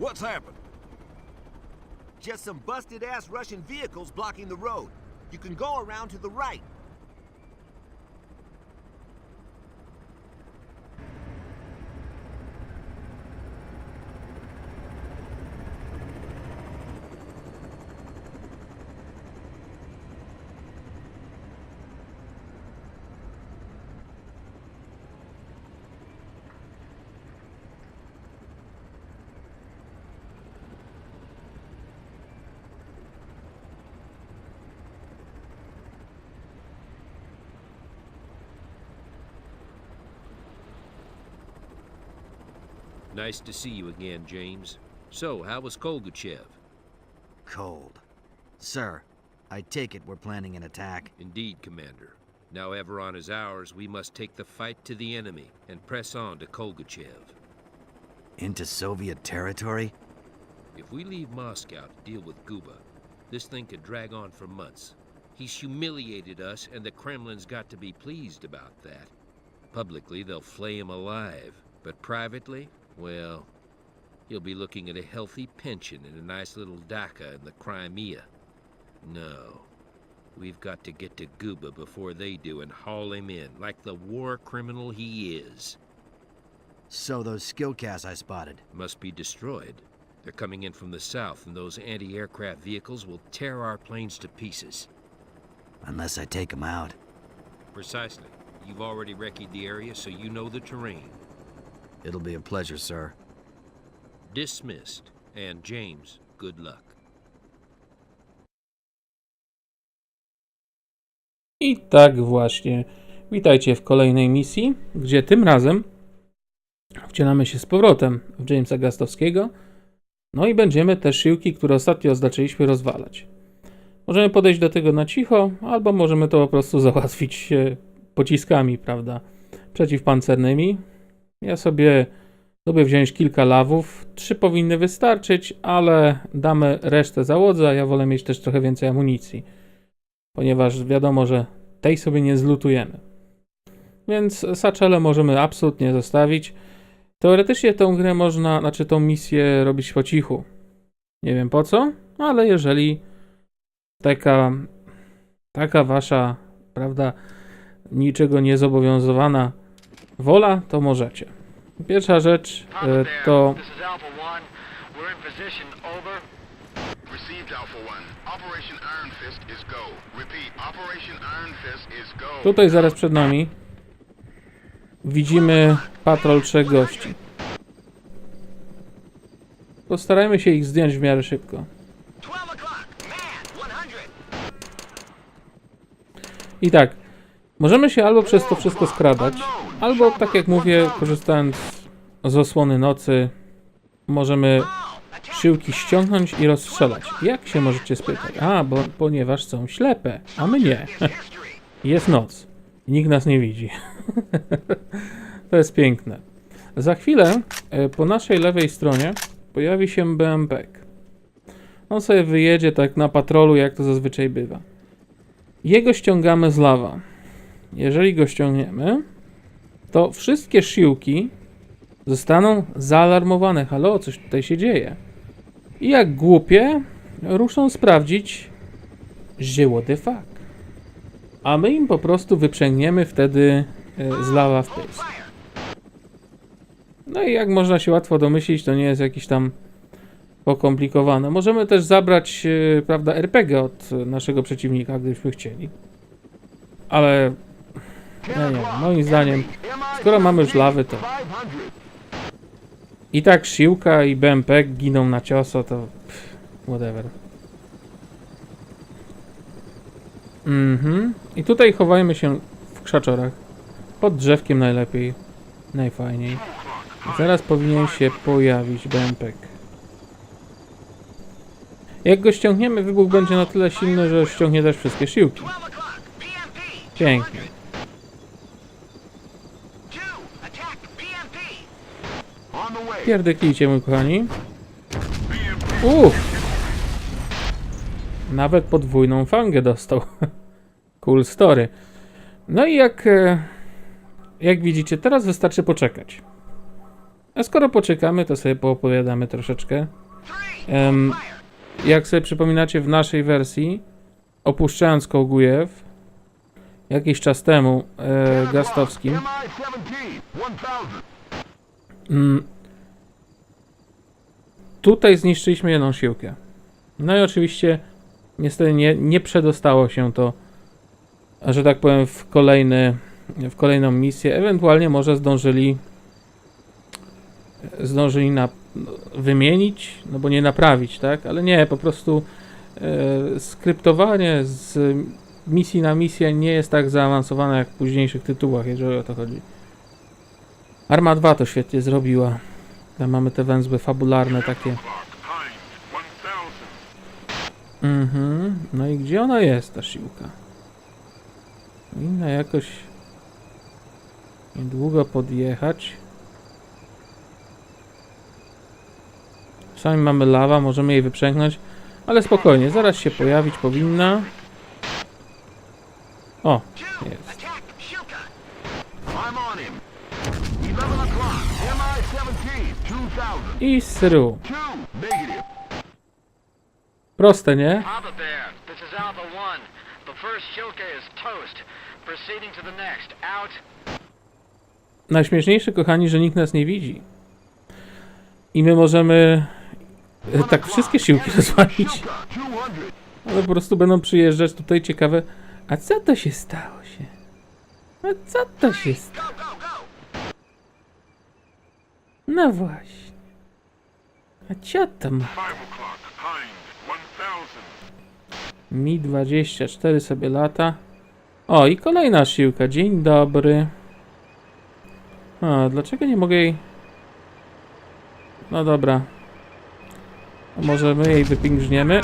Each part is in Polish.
What's happened? Just some busted ass Russian vehicles blocking the road. You can go around to the right. Nice to see you again, James. So, how was Kolgachev? Cold. Sir, I take it we're planning an attack. Indeed, Commander. Now Everon is ours, we must take the fight to the enemy and press on to Kolgachev. Into Soviet territory? If we leave Moscow to deal with Guba, this thing could drag on for months. He's humiliated us, and the Kremlin's got to be pleased about that. Publicly, they'll flay him alive, but privately, well, he'll be looking at a healthy pension and a nice little dacha in the Crimea. No. We've got to get to Guba before they do and haul him in, like the war criminal he is. So those skill casts I spotted. Must be destroyed. They're coming in from the south, and those anti aircraft vehicles will tear our planes to pieces. Unless I take them out. Precisely. You've already recce the area, so you know the terrain. It'll be a pleasure, sir. Dismissed. And James, good luck. I tak właśnie. Witajcie w kolejnej misji, gdzie tym razem wcielamy się z powrotem w Jamesa Gastowskiego. No i będziemy te szyłki, które ostatnio zaczęliśmy rozwalać. Możemy podejść do tego na cicho, albo możemy to po prostu załatwić pociskami, prawda? Przeciwpancernymi. Ja sobie lubię wziąć kilka lawów. Trzy powinny wystarczyć, ale damy resztę załodze, ja wolę mieć też trochę więcej amunicji ponieważ wiadomo, że tej sobie nie zlutujemy. Więc saczele możemy absolutnie zostawić. Teoretycznie tą grę można, znaczy tą misję robić po cichu. Nie wiem po co, ale jeżeli taka, taka wasza, prawda, niczego niezobowiązywana wola, to możecie. Pierwsza rzecz e, to. Tutaj zaraz przed nami widzimy patrol trzech gości. Postarajmy się ich zdjąć w miarę szybko. 12 o'clock. Man, 100. I tak, możemy się albo przez to wszystko skradać, albo tak jak mówię, korzystając z osłony nocy, możemy siłki ściągnąć i rozstrzelać. Jak się możecie spytać? A, bo ponieważ są ślepe, a my nie. Jest noc. Nikt nas nie widzi. to jest piękne. Za chwilę e, po naszej lewej stronie pojawi się BMP. On sobie wyjedzie tak na patrolu, jak to zazwyczaj bywa. Jego ściągamy z lawa. Jeżeli go ściągniemy, to wszystkie siłki zostaną zaalarmowane. Halo, coś tutaj się dzieje. I jak głupie, ruszą sprawdzić zieło de fuck. A my im po prostu wyprzęgniemy wtedy e, z lawa w pysk. No i jak można się łatwo domyślić, to nie jest jakiś tam pokomplikowane. Możemy też zabrać, e, prawda, RPG od naszego przeciwnika, gdybyśmy chcieli. Ale nie wiem, moim zdaniem, skoro mamy już lawy, to 500. i tak siłka i BMP giną na cioso, to pff, whatever. Mhm. I tutaj chowajmy się w krzaczorach. Pod drzewkiem najlepiej. Najfajniej. Zaraz powinien się pojawić BMP. Jak go ściągniemy, wybuch będzie na tyle silny, że ściągnie też wszystkie siłki. 12 o'clock. BMP. Pięknie. Pierdyklijcie, mój kochani. Uff! Nawet podwójną fangę dostał. cool story. No i jak, e, jak widzicie, teraz wystarczy poczekać. A skoro poczekamy, to sobie poopowiadamy troszeczkę. Em, jak sobie przypominacie, w naszej wersji, opuszczając Kołgujew, jakiś czas temu e, Gastowskim, MI-17, 1000. Mm. Tutaj zniszczyliśmy jedną siłkę. No i oczywiście niestety nie, nie przedostało się to, że tak powiem, w, kolejny, w kolejną misję. Ewentualnie może zdążyli zdążyli na, wymienić, no bo nie naprawić, tak? Ale nie, po prostu e, skryptowanie z misji na misję nie jest tak zaawansowane jak w późniejszych tytułach, jeżeli o to chodzi. Arma 2 to świetnie zrobiła. Tam mamy te węzły fabularne takie. Mhm. No i gdzie ona jest, ta siłka? Powinna jakoś niedługo podjechać. Sami mamy lawa, możemy jej wyprzęgnąć, ale spokojnie, zaraz się pojawić powinna. O, to the next. Out. Najśmieszniejsze, kochani, że nikt nas nie widzi. I my możemy e, tak wszystkie siłki rozwalić. Shilka, 200. Ale po prostu będą przyjeżdżać tutaj ciekawe. A co to się stało się? A co to się stało? No właśnie. A co to ma? Mi 24 sobie lata. O, i kolejna siłka. Dzień dobry. A, dlaczego nie mogę jej... No dobra. A może my jej wypingrzniemy?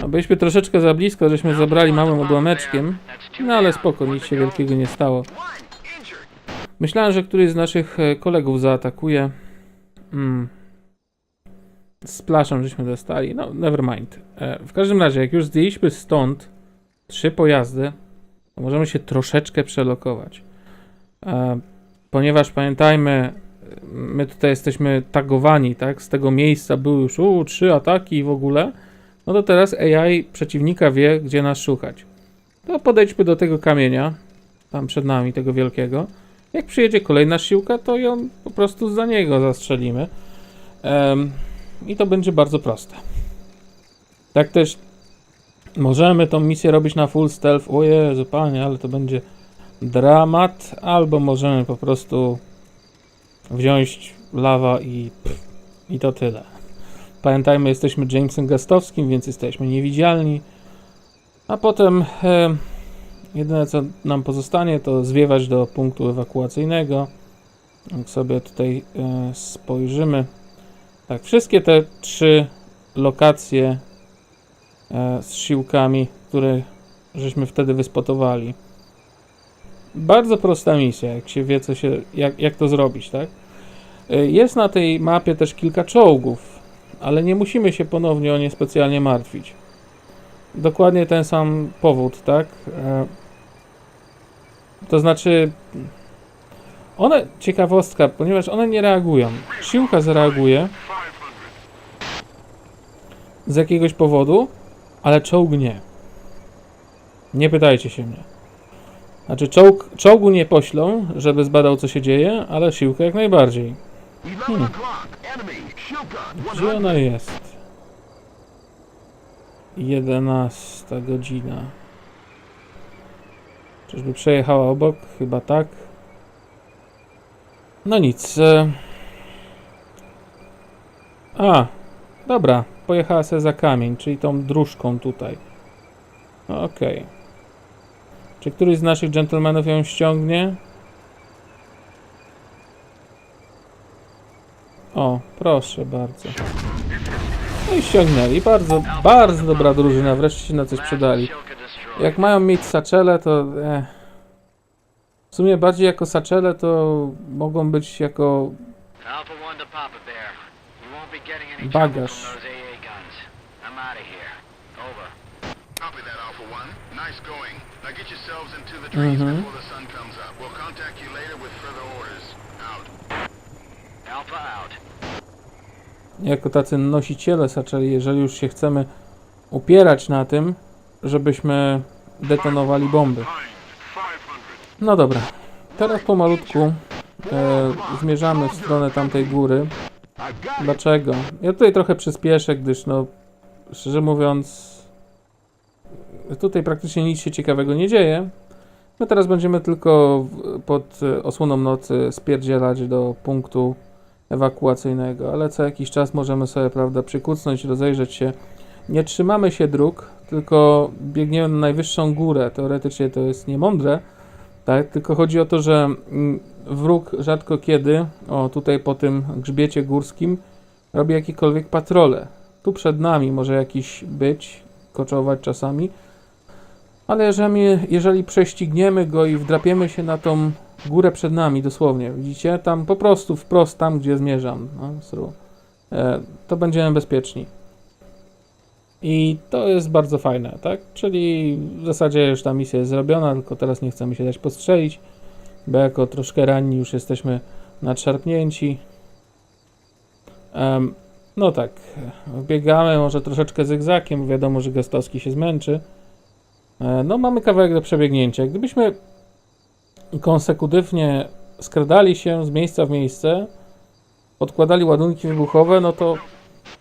No, byliśmy troszeczkę za blisko, żeśmy zabrali małym odłameczkiem. No ale spoko, nic się wielkiego nie stało. Myślałem, że któryś z naszych e, kolegów zaatakuje. Mm. Z plaszą żeśmy dostali. No, never mind. E, w każdym razie, jak już zdjęliśmy stąd trzy pojazdy, to możemy się troszeczkę przelokować. E, ponieważ pamiętajmy, my tutaj jesteśmy tagowani, tak? Z tego miejsca były już u, trzy ataki i w ogóle. No to teraz AI przeciwnika wie, gdzie nas szukać. To podejdźmy do tego kamienia, tam przed nami, tego wielkiego. Jak przyjedzie kolejna siłka, to ją po prostu za niego zastrzelimy. Em, I to będzie bardzo proste. Tak też możemy tą misję robić na full stealth. O Jezu, panie, ale to będzie dramat. Albo możemy po prostu wziąć lawa i, pff, i to tyle. Pamiętajmy, jesteśmy Jamesem Gastowskim, więc jesteśmy niewidzialni. A potem em, Jedyne co nam pozostanie to zwiewać do punktu ewakuacyjnego. Jak sobie tutaj e, spojrzymy. Tak, wszystkie te trzy lokacje e, z siłkami, które żeśmy wtedy wyspotowali. Bardzo prosta misja, jak się wie, co się, jak, jak to zrobić, tak? E, Jest na tej mapie też kilka czołgów, ale nie musimy się ponownie o nie specjalnie martwić. Dokładnie ten sam powód, tak? To znaczy, one, ciekawostka, ponieważ one nie reagują. Siłka zareaguje z jakiegoś powodu, ale czołg nie. Nie pytajcie się mnie. Znaczy, czołg, czołgu nie poślą, żeby zbadał, co się dzieje, ale siłkę jak najbardziej. 11 o'clock. Enemy. Shilka, Gdzie 100. ona jest? 11 godzina. Czyżby przejechała obok? Chyba tak. No nic. e. A, dobra. Pojechała sobie za kamień, czyli tą dróżką tutaj. Okej. Czy któryś z naszych dżentelmenów ją ściągnie? O, proszę bardzo. No i ściągnęli. Bardzo, bardzo dobra drużyna. Wreszcie się na coś przydali. Jak mają mieć saczele, to eh. w sumie bardziej jako saczele, to mogą być jako Alpha 1 to Papa Bear. You won't be getting any Bagaż. Mhm. Jako tacy nosiciele saczeli, jeżeli już się chcemy upierać na tym, żebyśmy detonowali bomby. No dobra, teraz pomalutku e, zmierzamy w stronę tamtej góry. Dlaczego? Ja tutaj trochę przyspieszę, gdyż no, szczerze mówiąc, tutaj praktycznie nic się ciekawego nie dzieje. My teraz będziemy tylko pod e, osłoną nocy spierdzielać do punktu ewakuacyjnego, ale co jakiś czas możemy sobie, prawda, przykucnąć, rozejrzeć się. Nie trzymamy się dróg, tylko biegniemy na najwyższą górę. Teoretycznie to jest niemądre, tak? Tylko chodzi o to, że mm, wróg rzadko kiedy, o tutaj po tym grzbiecie górskim, robi jakiekolwiek patrole. Tu przed nami może jakiś być, koczować czasami, ale jeżeli, jeżeli prześcigniemy go i wdrapiemy się na tą górę przed nami, dosłownie, widzicie? Tam po prostu wprost tam, gdzie zmierzam, no, e, to będziemy bezpieczni. I to jest bardzo fajne, tak? Czyli w zasadzie już ta misja jest zrobiona, tylko teraz nie chcemy się dać postrzelić, bo jako troszkę ranni już jesteśmy nadszarpnięci. Em, no tak, biegamy może troszeczkę zygzakiem, wiadomo, że Gostowski się zmęczy. E, No mamy kawałek do przebiegnięcia. Gdybyśmy konsekutywnie skradali się z miejsca w miejsce, odkładali ładunki wybuchowe, no to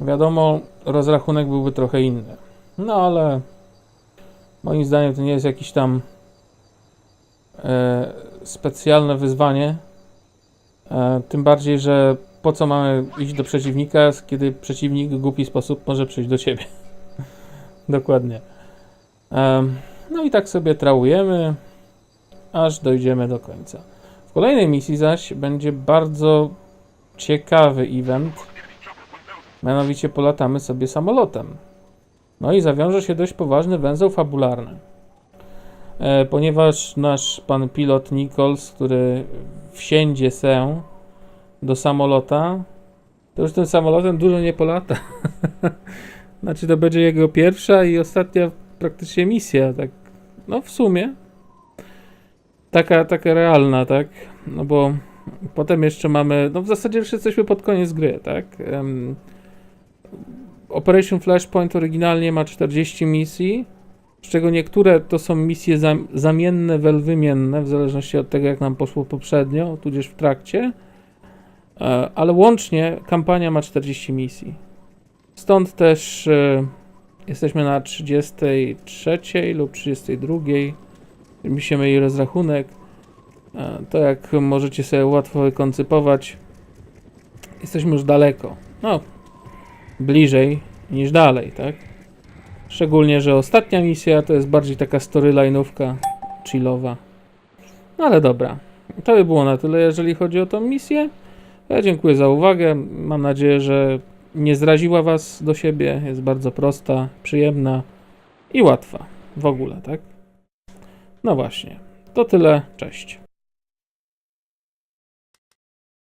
wiadomo, rozrachunek byłby trochę inny. No ale moim zdaniem to nie jest jakiś tam e, specjalne wyzwanie. E, tym bardziej, że po co mamy iść do przeciwnika, kiedy przeciwnik w głupi sposób może przyjść do ciebie. Dokładnie. Em, no i tak sobie trałujemy aż dojdziemy do końca. W kolejnej misji zaś będzie bardzo ciekawy event. Mianowicie polatamy sobie samolotem. No i zawiąże się dość poważny węzeł fabularny. E, ponieważ nasz pan pilot Nichols, który wsiędzie się do samolota, to już tym samolotem dużo nie polata. znaczy to będzie jego pierwsza i ostatnia praktycznie misja, tak no w sumie taka, taka realna, tak? No bo potem jeszcze mamy, no w zasadzie już jesteśmy pod koniec gry, tak? Em, Operation Flashpoint oryginalnie ma 40 misji, z czego niektóre to są misje zam, zamienne, welwymienne, w zależności od tego, jak nam poszło poprzednio, tudzież w trakcie. E, Ale łącznie kampania ma 40 misji. Stąd też e, jesteśmy na 33 lub 32 się myli rozrachunek. E, To jak możecie sobie łatwo wykoncypować, jesteśmy już daleko. No, bliżej niż dalej, tak? Szczególnie, że ostatnia misja to jest bardziej taka storyline'ówka chillowa. No ale dobra. To by było na tyle, jeżeli chodzi o tą misję. Ja dziękuję za uwagę. Mam nadzieję, że nie zraziła Was do siebie. Jest bardzo prosta, przyjemna i łatwa. W ogóle, tak? No właśnie. To tyle. Cześć.